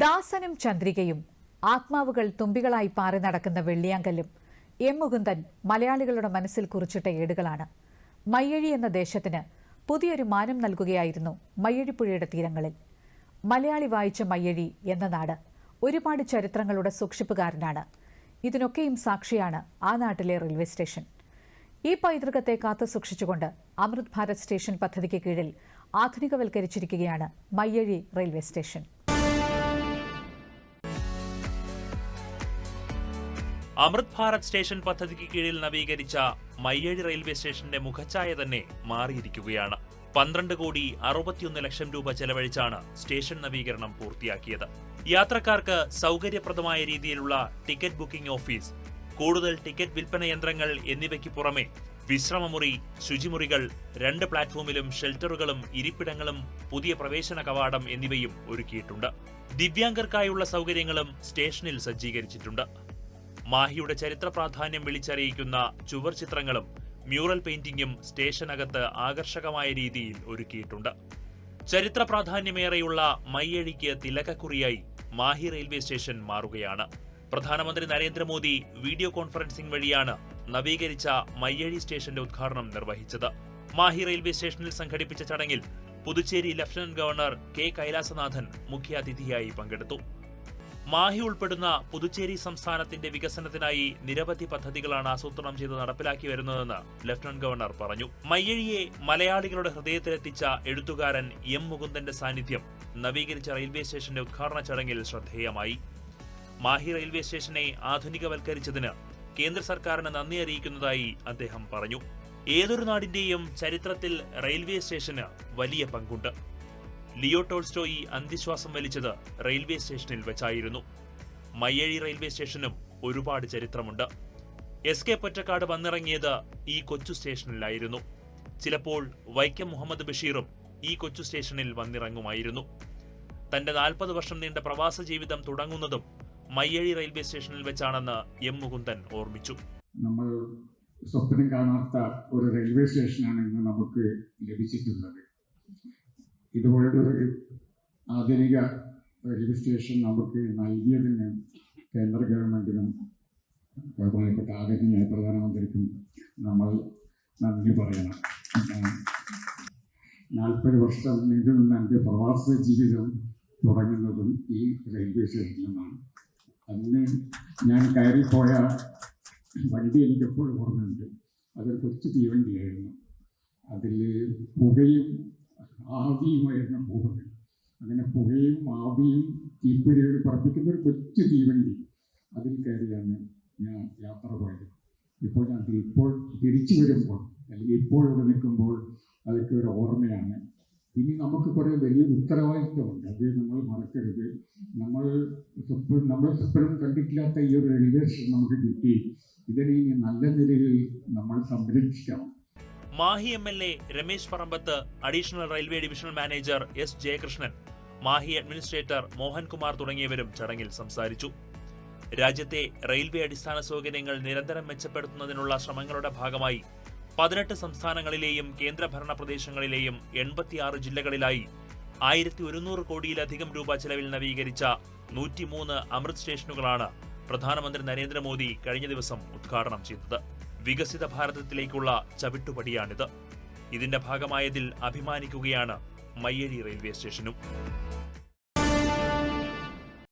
ദാസനും ചന്ദ്രികയും ആത്മാവുകൾ തുമ്പികളായി പാറി നടക്കുന്ന വെള്ളിയാങ്കല്ലും എം മുകുന്ദൻ മലയാളികളുടെ മനസ്സിൽ കുറിച്ചിട്ട ഏടുകളാണ്. മയ്യഴി എന്ന ദേശത്തിന് പുതിയൊരു മാനം നൽകുകയായിരുന്നു മയ്യഴിപ്പുഴയുടെ തീരങ്ങളിൽ. മലയാളി വായിച്ച മയ്യഴി എന്ന നാട് ഒരുപാട് ചരിത്രങ്ങളുടെ സൂക്ഷിപ്പുകാരനാണ്. ഇതിനൊക്കെയും സാക്ഷിയാണ് ആ നാട്ടിലെ റെയിൽവേ സ്റ്റേഷൻ. ഈ പൈതൃകത്തെ കാത്തു സൂക്ഷിച്ചുകൊണ്ട് അമൃത് ഭാരത് സ്റ്റേഷൻ പദ്ധതിക്ക് കീഴിൽ ആധുനികവൽക്കരിച്ചിരിക്കുകയാണ് Mayyazhi railway station. Amrit Bharat station പദ്ധതിക്ക് കീഴിൽ നവീകരിച്ച മയ്യഴി റെയിൽവേ സ്റ്റേഷന്റെ മുഖച്ഛായ തന്നെ മാറിയിരിക്കുകയാണ്. പന്ത്രണ്ട് കോടി അറുപത്തിയൊന്ന് ലക്ഷം രൂപ ചെലവഴിച്ചാണ് സ്റ്റേഷൻ നവീകരണം പൂർത്തിയാക്കിയത്. യാത്രക്കാർക്ക് സൗകര്യപ്രദമായ രീതിയിലുള്ള ടിക്കറ്റ് ബുക്കിംഗ് ഓഫീസ് കൂടുതൽ ടിക്കറ്റ് വിൽപ്പന യന്ത്രങ്ങൾ എന്നിവയ്ക്ക് പുറമെ വിശ്രമമുറി ശുചിമുറികൾ രണ്ട് പ്ലാറ്റ്ഫോമിലും ഷെൽട്ടറുകളും ഇരിപ്പിടങ്ങളും പുതിയ പ്രവേശന കവാടം എന്നിവയും ഒരുക്കിയിട്ടുണ്ട്. ദിവ്യാംഗർക്കായുള്ള സൗകര്യങ്ങളും സ്റ്റേഷനിൽ സജ്ജീകരിച്ചിട്ടുണ്ട്. മാഹിയുടെ ചരിത്ര പ്രാധാന്യം വിളിച്ചറിയിക്കുന്ന ചുവർ ചിത്രങ്ങളും മ്യൂറൽ പെയിന്റിംഗും സ്റ്റേഷനകത്ത് ആകർഷകമായ രീതിയിൽ ഒരുക്കിയിട്ടുണ്ട്. ചരിത്ര പ്രാധാന്യമേറെയുള്ള മയ്യഴിക്ക് തിലകക്കുറിയായി മാഹി റെയിൽവേ സ്റ്റേഷൻ മാറുകയാണ്. പ്രധാനമന്ത്രി നരേന്ദ്രമോദി വീഡിയോ കോൺഫറൻസിംഗ് വഴിയാണ് നവീകരിച്ച മയ്യഴി സ്റ്റേഷന്റെ ഉദ്ഘാടനം നിർവഹിച്ചത്. മാഹി റെയിൽവേ സ്റ്റേഷനിൽ സംഘടിപ്പിച്ച ചടങ്ങിൽ Puducherry lieutenant governor K Kailasanathan മുഖ്യാതിഥിയായി പങ്കെടുത്തു. മാഹി ഉൾപ്പെടുന്ന പുതുച്ചേരി സംസ്ഥാനത്തിന്റെ വികസനത്തിനായി നിരവധി പദ്ധതികളാണ് ആസൂത്രണം ചെയ്ത് നടപ്പിലാക്കി വരുന്നതെന്ന് ലഫ്റ്റനന്റ് ഗവർണർ പറഞ്ഞു. മയ്യഴിയെ മലയാളികളുടെ ഹൃദയത്തിലെത്തിച്ച എഴുത്തുകാരൻ എം മുകുന്ദന്റെ സാന്നിധ്യം നവീകരിച്ച റെയിൽവേ സ്റ്റേഷന്റെ ഉദ്ഘാടന ചടങ്ങിൽ ശ്രദ്ധേയമായി. മാഹി റെയിൽവേ സ്റ്റേഷനെ ആധുനികവൽക്കരിച്ചതിന് കേന്ദ്ര സർക്കാരിന് നന്ദി അറിയിക്കുന്നതായി അദ്ദേഹം പറഞ്ഞു. ഏതൊരു നാടിന്റെയും ചരിത്രത്തിൽ റെയിൽവേ സ്റ്റേഷന് വലിയ പങ്കുണ്ട്. ലിയോ ടോൾസ്റ്റോയി അന്ത്യശ്വാസം വലിച്ചത് റെയിൽവേ സ്റ്റേഷനിൽ വെച്ചായിരുന്നു. മയ്യഴി റെയിൽവേ സ്റ്റേഷനും ഒരുപാട് ചരിത്രമുണ്ട്. എസ് കെ പൊറ്റക്കാട് വന്നിറങ്ങിയത് ഈ കൊച്ചു സ്റ്റേഷനിലായിരുന്നു. ചിലപ്പോൾ വൈക്കം മുഹമ്മദ് ബഷീറും ഈ കൊച്ചു സ്റ്റേഷനിൽ വന്നിറങ്ങുമായിരുന്നു. തന്റെ നാൽപ്പത് വർഷം നീണ്ട പ്രവാസ ജീവിതം തുടങ്ങുന്നതും മയ്യഴി റെയിൽവേ സ്റ്റേഷനിൽ വെച്ചാണെന്ന് എം മുകുന്ദൻ ഓർമ്മിച്ചു. നമ്മൾ സ്വപ്നം കാണാത്ത ഒരു റെയിൽവേ സ്റ്റേഷനാണ് ഇന്ന് നമുക്ക് ലഭിച്ചിട്ടുള്ളത്. ഇതുപോലൊരു ആധുനിക സ്റ്റേഷൻ നമുക്ക് നൽകിയതിന് കേന്ദ്ര ഗവൺമെന്റിനും ബഹുമാനപ്പെട്ട ആദരണീയ പ്രധാനമന്ത്രിക്കും നമ്മൾ നന്ദി പറയണം. നാൽപ്പത് വർഷം നീണ്ടു നിന്ന എന്റെ പ്രവാസ ജീവിതം തുടങ്ങുന്നതും ഈ റെയിൽവേ സ്റ്റേഷനിൽ നിന്നാണ് അന്ന് ഞാൻ കയറിപ്പോയ വണ്ടി എനിക്കെപ്പോഴും ഓർമ്മയുണ്ട്. അതൊരു കൊച്ചു തീവണ്ടിയായിരുന്നു. അതിൽ പുകയും ആവിയുമായിരുന്നു പോകുന്നത് അങ്ങനെ പുകയും ആവിയും തീപ്പൊരിയോട് പറപ്പിക്കുന്ന ഒരു കൊച്ചു തീവണ്ടി അതിൽ കയറിയാണ് ഞാൻ യാത്ര പോയത്. ഇപ്പോൾ ഞാൻ ഇപ്പോൾ തിരിച്ചു വരുമ്പോൾ അല്ലെങ്കിൽ ഇപ്പോൾ ഇവിടെ നിൽക്കുമ്പോൾ അതൊക്കെ ഒരു ഓർമ്മയാണ്. ഇനി നമുക്ക് കുറേ വലിയൊരു ഉത്തരവാദിത്വമുണ്ട്. അത് നമ്മൾ മറക്കരുത്. നമ്മൾ സ്വപ്നം നമ്മൾ സ്വപ്നം കണ്ടിട്ടില്ലാത്ത ഈ ഒരു റെയിൽവേ നമുക്ക് കിട്ടി. ഇതിനെ ഇനി നല്ല നിലയിൽ നമ്മൾ സംരക്ഷിക്കണം. Mahe M L A Ramesh Parambath additional railway divisional manager S Jayakrishnan Mahe administrator Mohankumar തുടങ്ങിയവരും ചടങ്ങിൽ സംസാരിച്ചു. രാജ്യത്തെ റെയിൽവേ അടിസ്ഥാന സൗകര്യങ്ങൾ നിരന്തരം മെച്ചപ്പെടുത്തുന്നതിനുള്ള ശ്രമങ്ങളുടെ ഭാഗമായി പതിനെട്ട് സംസ്ഥാനങ്ങളിലെയും കേന്ദ്രഭരണ പ്രദേശങ്ങളിലെയും എൺപത്തിയാറ് ജില്ലകളിലായി ആയിരത്തി ഒരുന്നൂറ് കോടിയിലധികം രൂപ ചെലവിൽ നവീകരിച്ച നൂറ്റിമൂന്ന് അമൃത് സ്റ്റേഷനുകളാണ് പ്രധാനമന്ത്രി നരേന്ദ്രമോദി കഴിഞ്ഞ ദിവസം ഉദ്ഘാടനം ചെയ്തത്. വികസിത ഭാരതത്തിലേക്കുള്ള ചവിട്ടുപടിയാണിത്. ഇതിന്റെ ഭാഗമായതിൽ അഭിമാനിക്കുകയാണ് മയ്യഴി റെയിൽവേ സ്റ്റേഷനും.